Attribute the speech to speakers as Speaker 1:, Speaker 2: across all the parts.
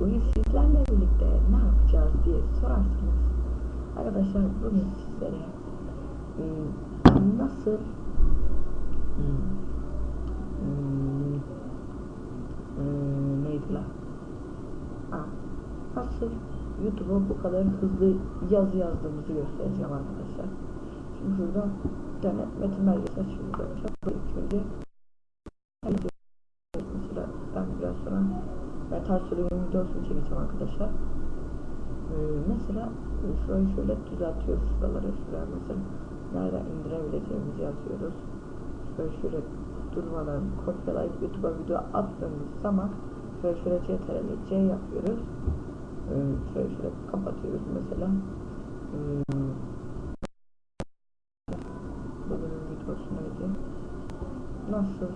Speaker 1: Bugün sizlerle birlikte ne yapacağız sorarsınız. Arkadaşlar bugün sizlere hmm, nasıl la? Ha, nasıl YouTube'a bu kadar hızlı yazı yazdığımızı göstereceğim arkadaşlar. Tane metin belgesi açıyoruz. Çok önce mesela ben biraz sonra metal sürümün videosunu çekeceğim arkadaşlar. Ee, mesela şurayı şöyle düzeltiyoruz şuraları şuraya mesela nereden indirebileceğimizi yazıyoruz. Şöyle şöyle durmadan kopyalayıp YouTube'a video attığımız zaman şöyle şöyle CTRL C yapıyoruz. Ee, şöyle şöyle kapatıyoruz mesela. Ee, neydi? Nasıl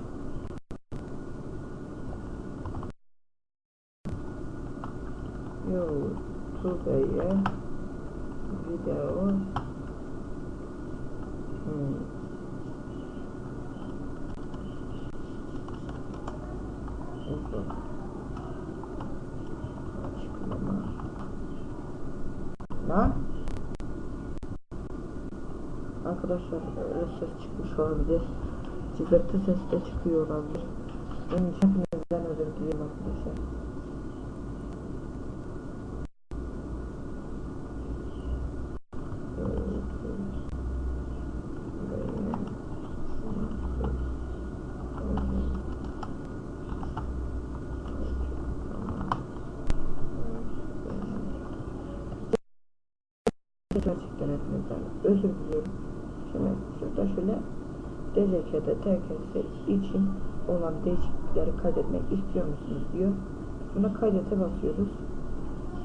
Speaker 1: YouTube'ye video hmm. Uzun. Açıklama. Lan Arkadaşlar öyle ses çıkmış olabilir. Sigorta ses de çıkıyor olabilir. İçin hepinizden özür dilerim arkadaşlar. Gerçekten hepinizden özür diliyorum. Şimdi şurada şöyle DCK'de TKS için olan değişiklikleri kaydetmek istiyor musunuz diyor. Buna kaydete basıyoruz.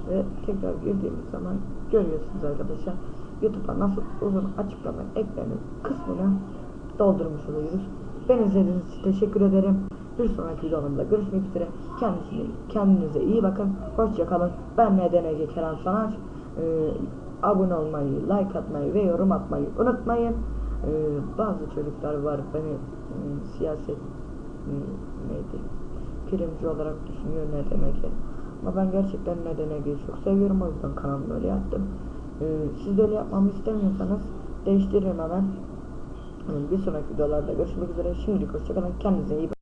Speaker 1: Ve tekrar girdiğimiz zaman görüyorsunuz arkadaşlar. YouTube'a nasıl uzun açıklama eklenin kısmını doldurmuş oluyoruz. Ben izlediğiniz için teşekkür ederim. Bir sonraki videomda görüşmek üzere. Kendisine, kendinize iyi bakın. Hoşça kalın. Ben NDNG Kerem Sanaç. Ee, abone olmayı, like atmayı ve yorum atmayı unutmayın. Ee, bazı çocuklar var beni e, siyaset e, neydi? Primci olarak düşünüyor ne demek. Ama ben gerçekten NDNG'yi çok seviyorum o yüzden kanalımı öyle yaptım. Ee, siz de öyle yapmamı istemiyorsanız değiştiririm hemen. Ee, Bir sonraki videolarda görüşmek üzere. Şimdilik hoşçakalın. Kendinize iyi bakın.